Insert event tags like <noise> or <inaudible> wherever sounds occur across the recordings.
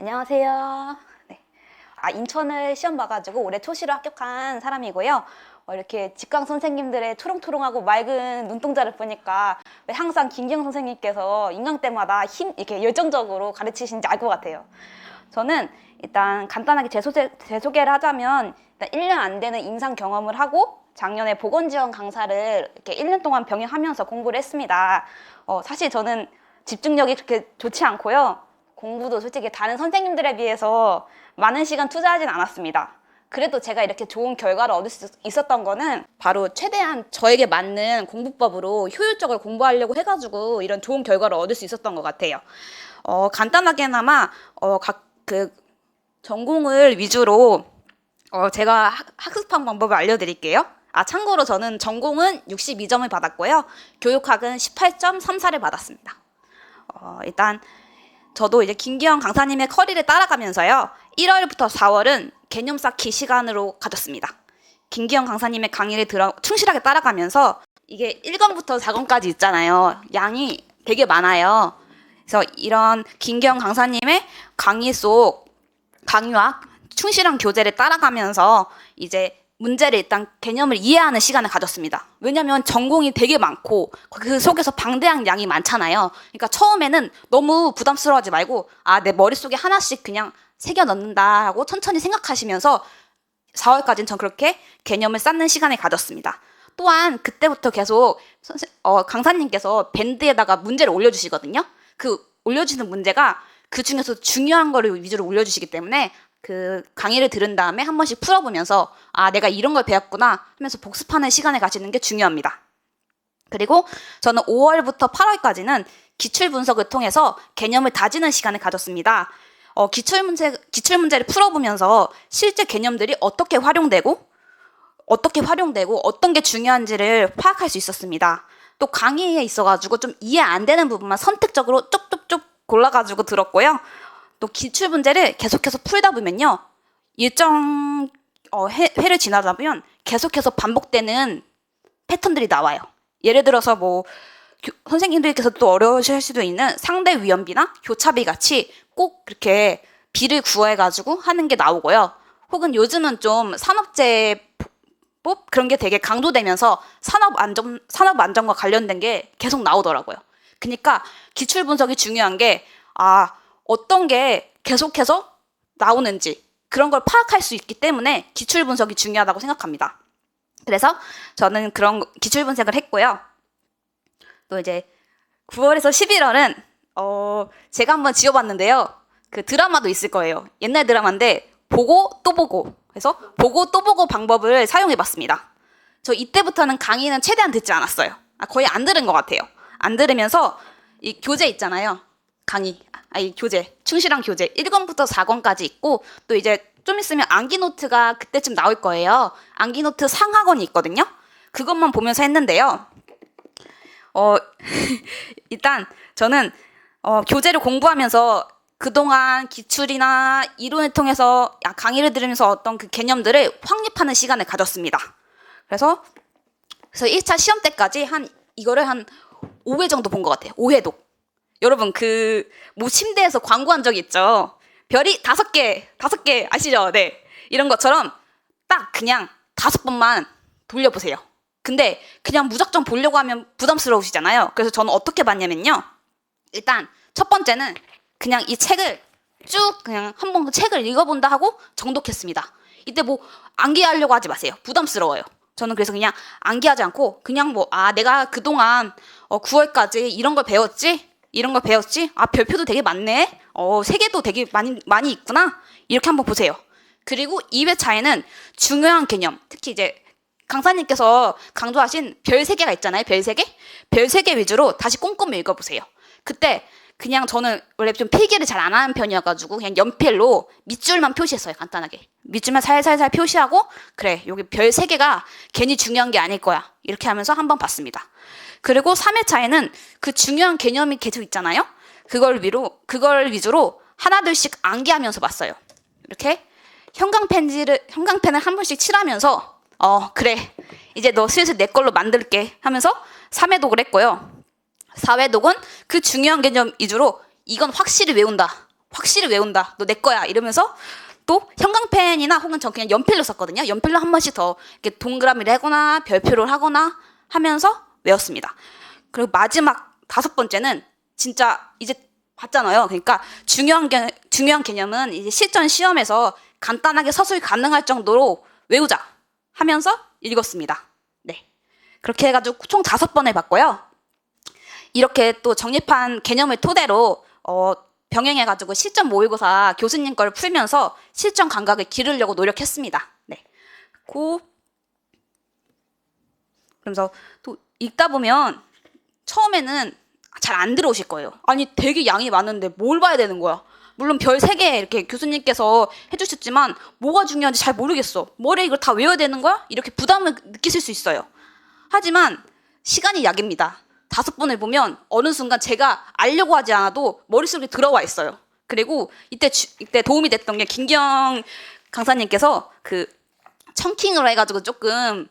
안녕하세요. 네. 아, 인천을 시험 봐가지고 올해 초시로 합격한 사람이고요. 어, 이렇게 직강 선생님들의 초롱초롱하고 맑은 눈동자를 보니까 왜 항상 김경 선생님께서 인강 때마다 힘, 이렇게 열정적으로 가르치시는지 알 것 같아요. 저는 일단 간단하게 제, 소개, 제 소개를 하자면 일단 1년 안 되는 임상 경험을 하고 작년에 보건지원 강사를 이렇게 1년 동안 병행하면서 공부를 했습니다. 어, 사실 저는 집중력이 그렇게 좋지 않고요. 공부도 솔직히 다른 선생님들에 비해서 많은 시간 투자하진 않았습니다. 그래도 제가 이렇게 좋은 결과를 얻을 수 있었던 거는 바로 최대한 저에게 맞는 공부법으로 효율적으로 공부하려고 해가지고 이런 좋은 결과를 얻을 수 있었던 것 같아요. 어, 간단하게나마 어, 각 그 전공을 위주로 어, 제가 학- 학습한 방법을 알려드릴게요. 아, 참고로 저는 전공은 62점을 받았고요. 교육학은 18.34를 받았습니다. 어, 일단 저도 이제 김기영 강사님의 커리를 따라가면서요. 1월부터 4월은 개념 쌓기 시간으로 가졌습니다. 김기영 강사님의 강의를 들어 충실하게 따라가면서 이게 1권부터 4권까지 있잖아요. 양이 되게 많아요. 그래서 이런 김기영 강사님의 강의 속 강의와 충실한 교재를 따라가면서 이제 문제를 일단 개념을 이해하는 시간을 가졌습니다. 왜냐하면 전공이 되게 많고 그 속에서 방대한 양이 많잖아요. 그러니까 처음에는 너무 부담스러워하지 말고 아 내 머릿속에 하나씩 그냥 새겨 넣는다라고 천천히 생각하시면서 4월까지는 전 그렇게 개념을 쌓는 시간을 가졌습니다. 또한 그때부터 계속 선생, 어, 강사님께서 밴드에다가 문제를 올려주시거든요. 그 올려주시는 문제가 그 중에서 중요한 거를 위주로 올려주시기 때문에 그 강의를 들은 다음에 한 번씩 풀어보면서 아 내가 이런 걸 배웠구나 하면서 복습하는 시간을 가지는 게 중요합니다. 그리고 저는 5월부터 8월까지는 기출 분석을 통해서 개념을 다지는 시간을 가졌습니다. 어, 기출 문제 기출 문제를 풀어보면서 실제 개념들이 어떻게 활용되고 어떻게 활용되고 어떤 게 중요한지를 파악할 수 있었습니다. 또 강의에 있어가지고 좀 이해 안 되는 부분만 선택적으로 쪽쪽쪽 골라가지고 들었고요. 또 기출 문제를 계속해서 풀다 보면요. 일정 어, 회, 회를 지나다 보면 계속해서 반복되는 패턴들이 나와요. 예를 들어서 뭐 교- 선생님들께서 또 어려우실 수도 있는 상대 위험비나 교차비 같이 꼭 그렇게 비를 구해가지고 하는 게 나오고요. 혹은 요즘은 좀 산업재법 그런 게 되게 강조되면서 산업 안전 산업 안전과 관련된 게 계속 나오더라고요. 그러니까 기출 분석이 중요한 게 아, 어떤 게 계속해서 나오는지 그런 걸 파악할 수 있기 때문에 기출 분석이 중요하다고 생각합니다. 그래서 저는 그런 기출 분석을 했고요. 또 이제 9월에서 11월은 어 제가 한번 지어봤는데요. 그 드라마도 있을 거예요. 옛날 드라마인데 보고 또 보고 그래서 보고 또 보고 방법을 사용해봤습니다. 저 이때부터는 강의는 최대한 듣지 않았어요. 아, 거의 안 들은 것 같아요. 안 들으면서 이 교재 있잖아요. 강의, 아이 교재, 충실한 교재 1권부터 4권까지 있고 또 이제 좀 있으면 암기 노트가 그때쯤 나올 거예요. 암기 노트 상하권이 있거든요. 그것만 보면서 했는데요. 어 <laughs> 일단 저는 어, 교재를 공부하면서 그동안 기출이나 이론을 통해서 야, 강의를 들으면서 어떤 그 개념들을 확립하는 시간을 가졌습니다. 그래서 그래서 1차 시험 때까지 한 이거를 한 5회 정도 본 것 같아요. 5회독. 여러분 그뭐 침대에서 광고한 적 있죠. 별이 다섯 개, 다섯 개 아시죠? 네. 이런 것처럼 딱 그냥 다섯 번만 돌려보세요. 근데 그냥 무작정 보려고 하면 부담스러우시잖아요. 그래서 저는 어떻게 봤냐면요. 일단 첫 번째는 그냥 이 책을 쭉 그냥 한 번 책을 읽어본다 하고 정독했습니다. 이때 뭐 암기하려고 하지 마세요. 부담스러워요. 저는 그래서 그냥 암기하지 않고 그냥 뭐 아 내가 그동안 어 9월까지 이런 걸 배웠지? 이런 걸 배웠지? 아 별표도 되게 많네. 어 세계도 되게 많이 많이 있구나. 이렇게 한번 보세요. 그리고 2회차에는 중요한 개념, 특히 이제 강사님께서 강조하신 별 세 개가 있잖아요. 별 세 개? 별 세 개 위주로 다시 꼼꼼히 읽어보세요. 그때 그냥 저는 원래 좀 필기를 잘 안 하는 편이어가지고 그냥 연필로 밑줄만 표시했어요. 간단하게. 밑줄만 살살살 표시하고 그래 여기 별 세 개가 괜히 중요한 게 아닐 거야. 이렇게 하면서 한번 봤습니다. 그리고 3회차에는 그 중요한 개념이 계속 있잖아요. 그걸 위로 그걸 위주로 하나둘씩 암기하면서 봤어요. 이렇게 형광 펜지를 형광 펜을 한 번씩 칠하면서 어 그래 이제 너 슬슬 내 걸로 만들게 하면서 3회 독을 했고요. 4회 독은 그 중요한 개념 위주로 이건 확실히 외운다. 확실히 외운다. 너 내 거야. 이러면서 또 형광펜이나 혹은 저 그냥 연필로 썼거든요. 연필로 한 번씩 더 이렇게 동그라미를 하거나 별표를 하거나 하면서 외웠습니다. 그리고 마지막 다섯 번째는 진짜 이제 봤잖아요. 그러니까 중요한 개, 중요한 개념은 이제 실전 시험에서 간단하게 서술이 가능할 정도로 외우자 하면서 읽었습니다. 네. 그렇게 해가지고 총 다섯 번 해봤고요. 이렇게 또 정립한 개념을 토대로 어, 병행해가지고 실전 모의고사 교수님 걸 풀면서 실전 감각을 기르려고 노력했습니다. 네. 고 그러면서 또 읽다 보면 처음에는 잘 안 들어오실 거예요. 아니 되게 양이 많은데 뭘 봐야 되는 거야? 물론 별 세 개 이렇게 교수님께서 해주셨지만 뭐가 중요한지 잘 모르겠어. 머리에 이걸 다 외워야 되는 거야? 이렇게 부담을 느끼실 수 있어요. 하지만 시간이 약입니다. 다섯 번을 보면 어느 순간 제가 알려고 하지 않아도 머릿속에 들어와 있어요. 그리고 이때 주- 이때 도움이 됐던 게 김경 강사님께서 그 청킹으로 해가지고 조금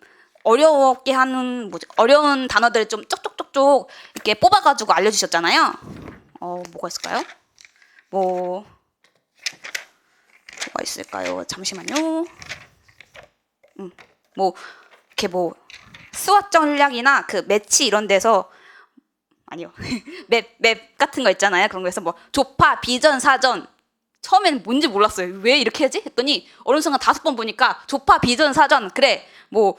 어렵게 하는 뭐지 어려운 단어들을 좀 쪽쪽쪽쪽 이렇게 뽑아가지고 알려주셨잖아요. 어 뭐가 있을까요? 뭐 뭐가 있을까요? 잠시만요. 음, 뭐 이렇게 뭐 수학 전략이나 그 매치 이런 데서 아니요 <laughs> 맵 맵 같은 거 있잖아요. 그런 거에서 뭐 조파 비전 사전 처음에는 뭔지 몰랐어요. 왜 이렇게 하지? 했더니 어느 순간 다섯 번 보니까 조파 비전 사전 그래 뭐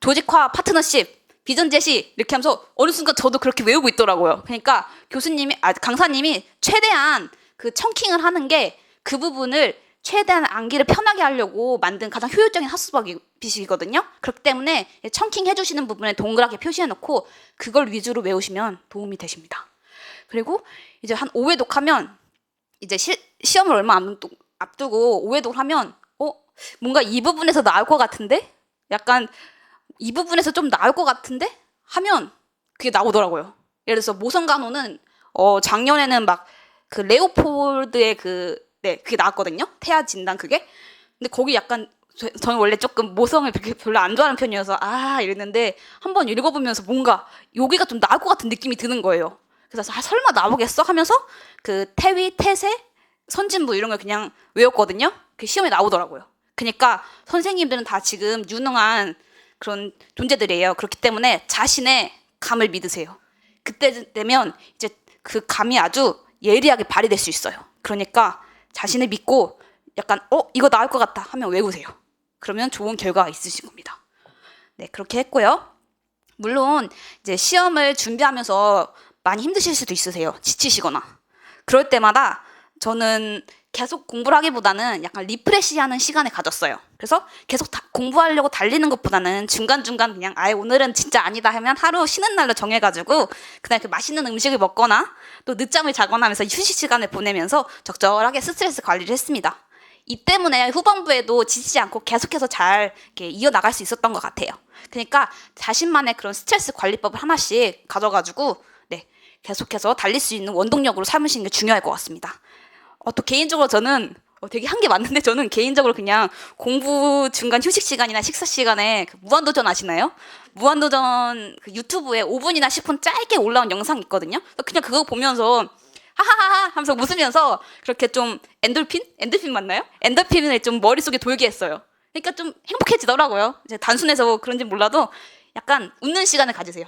조직화 파트너십 비전 제시 이렇게 하면서 어느 순간 저도 그렇게 외우고 있더라고요. 그러니까 교수님이 아 강사님이 최대한 그 청킹을 하는 게 그 부분을 최대한 암기를 편하게 하려고 만든 가장 효율적인 학습법이시거든요. 그렇기 때문에 청킹 해주시는 부분에 동그랗게 표시해놓고 그걸 위주로 외우시면 도움이 되십니다. 그리고 이제 한 5회 독 하면 이제 시, 시험을 얼마 앞두, 앞두고 5회 독 하면 어 뭔가 이 부분에서 나올 것 같은데 약간 이 부분에서 좀 나올 것 같은데 하면 그게 나오더라고요. 예를 들어서 모성간호는 어 작년에는 막 그 레오폴드의 그네 그게 나왔거든요. 태아 진단 그게. 근데 거기 약간 저, 저는 원래 조금 모성을 별로 안 좋아하는 편이어서 아 이랬는데 한번 읽어보면서 뭔가 여기가 좀 나을 것 같은 느낌이 드는 거예요. 그래서 아, 설마 나오겠어 하면서 그 태위, 태세, 선진부 이런 걸 그냥 외웠거든요. 그 시험에 나오더라고요. 그러니까 선생님들은 다 지금 유능한 그런 존재들이에요. 그렇기 때문에 자신의 감을 믿으세요. 그때 되면 이제 그 감이 아주 예리하게 발휘될 수 있어요. 그러니까 자신을 믿고 약간 어 이거 나올 것 같다 하면 외우세요. 그러면 좋은 결과가 있으실 겁니다. 네 그렇게 했고요. 물론 이제 시험을 준비하면서 많이 힘드실 수도 있으세요. 지치시거나 그럴 때마다 저는 계속 공부를 하기보다는 약간 리프레시하는 시간을 가졌어요. 그래서 계속 다- 공부하려고 달리는 것보다는 중간중간 그냥 아예 오늘은 진짜 아니다 하면 하루 쉬는 날로 정해가지고 그날 그 맛있는 음식을 먹거나 또 늦잠을 자거나 하면서 휴식 시간을 보내면서 적절하게 스트레스 관리를 했습니다. 이 때문에 후반부에도 지치지 않고 계속해서 잘 이어나갈 수 있었던 것 같아요. 그러니까 자신만의 그런 스트레스 관리법을 하나씩 가져가지고 네, 계속해서 달릴 수 있는 원동력으로 삼으시는 게 중요할 것 같습니다. 어, 또 개인적으로 저는 어, 되게 한 게 맞는데 저는 개인적으로 그냥 공부 중간 휴식 시간이나 식사 시간에 그 무한도전 아시나요? 무한도전 그 유튜브에 5분이나 10분 짧게 올라온 영상 있거든요. 그냥 그거 보면서 하하하하 하면서 웃으면서 그렇게 좀 엔돌핀? 엔돌핀 맞나요? 엔돌핀을 좀 머릿속에 돌게 했어요. 그러니까 좀 행복해지더라고요. 이제 단순해서 그런지 몰라도 약간 웃는 시간을 가지세요.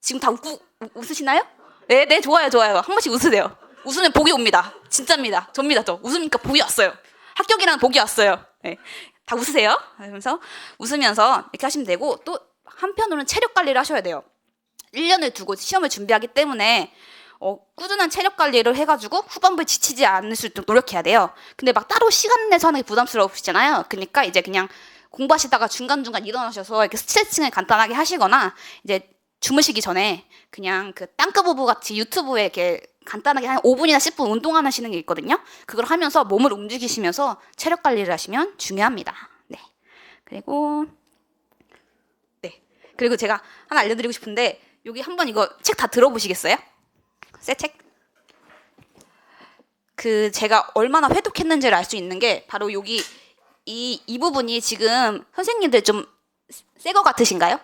지금 다 웃고, 우- 웃으시나요? 네, 네, 좋아요, 좋아요. 한 번씩 웃으세요. 웃으면 복이 옵니다. 진짜입니다. 접니다, 저. 웃으니까 복이 왔어요. 합격이랑 복이 왔어요. 네. 다 웃으세요. 그러면서 웃으면서 이렇게 하시면 되고 또 한편으로는 체력 관리를 하셔야 돼요. 1년을 두고 시험을 준비하기 때문에 어, 꾸준한 체력 관리를 해가지고 후반부에 지치지 않을 수 있도록 노력해야 돼요. 근데 막 따로 시간 내서 하는 게 부담스러우시잖아요. 그러니까 이제 그냥 공부하시다가 중간중간 일어나셔서 이렇게 스트레칭을 간단하게 하시거나 이제 주무시기 전에 그냥 그 땅끝 부부 같이 유튜브에 이렇게 간단하게 한 5분이나 10분 운동 하시는 게 있거든요. 그걸 하면서 몸을 움직이시면서 체력 관리를 하시면 중요합니다. 네. 그리고 네. 그리고 제가 하나 알려드리고 싶은데 여기 한번 이거 책 다 들어보시겠어요? 새 책? 그 제가 얼마나 회독했는지를 알 수 있는 게 바로 여기 이, 이 부분이 지금 선생님들 좀 새 거 같으신가요?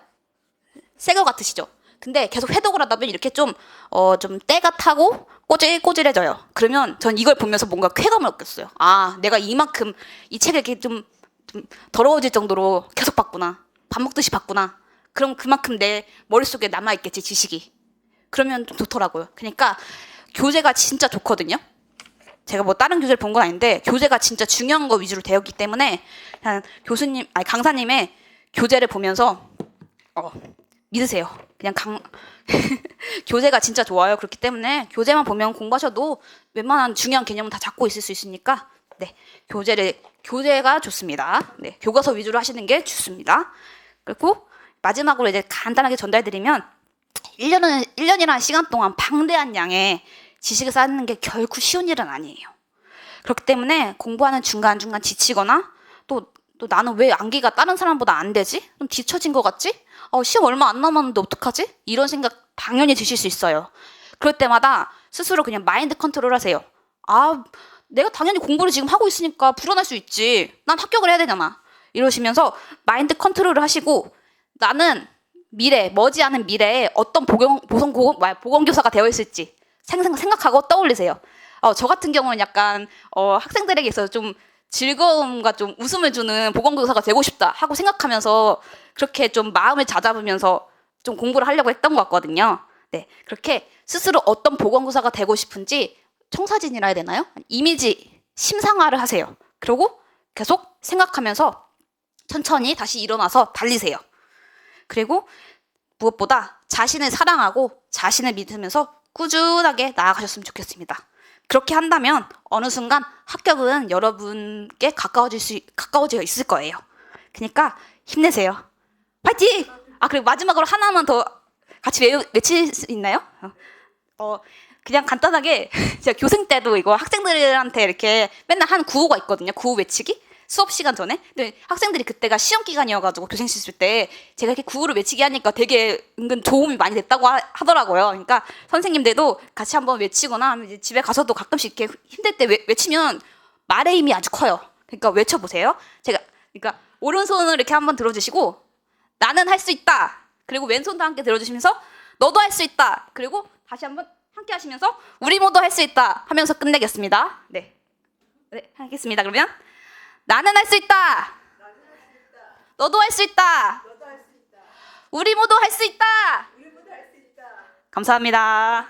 새 거 같으시죠? 근데 계속 회독을 하다 보면 이렇게 좀, 어, 좀 때가 타고 꼬질꼬질해져요. 그러면 전 이걸 보면서 뭔가 쾌감을 얻겠어요. 아, 내가 이만큼 이 책을 이렇게 좀, 좀 더러워질 정도로 계속 봤구나. 밥 먹듯이 봤구나. 그럼 그만큼 내 머릿속에 남아있겠지, 지식이. 그러면 좀 좋더라고요. 그러니까 교재가 진짜 좋거든요. 제가 뭐 다른 교재를 본 건 아닌데 교재가 진짜 중요한 거 위주로 되었기 때문에 그냥 교수님 아니 강사님의 교재를 보면서 어, 믿으세요. 그냥 강 <laughs> 교재가 진짜 좋아요. 그렇기 때문에 교재만 보면 공부하셔도 웬만한 중요한 개념은 다 잡고 있을 수 있으니까 네 교재를 교재가 좋습니다. 네 교과서 위주로 하시는 게 좋습니다. 그리고 마지막으로 이제 간단하게 전달드리면 1년은 1년이라는 시간 동안 방대한 양의 지식을 쌓는 게 결코 쉬운 일은 아니에요. 그렇기 때문에 공부하는 중간중간 지치거나 또, 또 나는 왜 암기가 다른 사람보다 안 되지? 좀 뒤처진 것 같지? 어, 시험 얼마 안 남았는데 어떡하지? 이런 생각 당연히 드실 수 있어요. 그럴 때마다 스스로 그냥 마인드 컨트롤 하세요. 아, 내가 당연히 공부를 지금 하고 있으니까 불안할 수 있지. 난 합격을 해야 되잖아. 이러시면서 마인드 컨트롤을 하시고 나는 미래, 머지않은 미래에 어떤 보건, 보성, 고, 뭐야, 보건교사가 되어 있을지 생각하고 떠올리세요. 어, 저 같은 경우는 약간 어, 학생들에게 있어서 좀 즐거움과 좀 웃음을 주는 보건교사가 되고 싶다 하고 생각하면서 그렇게 좀 마음을 다잡으면서 좀 공부를 하려고 했던 것 같거든요. 네, 그렇게 스스로 어떤 보건교사가 되고 싶은지 청사진이라 해야 되나요? 이미지 심상화를 하세요. 그리고 계속 생각하면서 천천히 다시 일어나서 달리세요. 그리고 무엇보다 자신을 사랑하고 자신을 믿으면서 꾸준하게 나아가셨으면 좋겠습니다. 그렇게 한다면 어느 순간 합격은 여러분께 가까워질 수 가까워져 있을 거예요. 그러니까 힘내세요. 파이팅! 아 그리고 마지막으로 하나만 더 같이 외, 외칠 수 있나요? 어 그냥 간단하게 <laughs> 제가 교생 때도 이거 학생들한테 이렇게 맨날 한 구호가 있거든요. 구호 외치기. 수업 시간 전에. 근데 학생들이 그때가 시험 기간이어가지고 교생실 때 제가 이렇게 구호를 외치게 하니까 되게 은근 도움이 많이 됐다고 하, 더라고요 그러니까 선생님들도 같이 한번 외치거나 하면 집에 가서도 가끔씩 이렇게 힘들 때 외, 외치면 말의 힘이 아주 커요. 그러니까 외쳐보세요. 제가 그러니까 오른손을 이렇게 한번 들어주시고 나는 할 수 있다. 그리고 왼손도 함께 들어주시면서 너도 할 수 있다. 그리고 다시 한번 함께 하시면서 우리 모두 할 수 있다 하면서 끝내겠습니다. 네. 네, 하겠습니다. 그러면 나는 할 수 있다. 너도 할 수 있다. 우리 모두 할 수 있다. 감사합니다.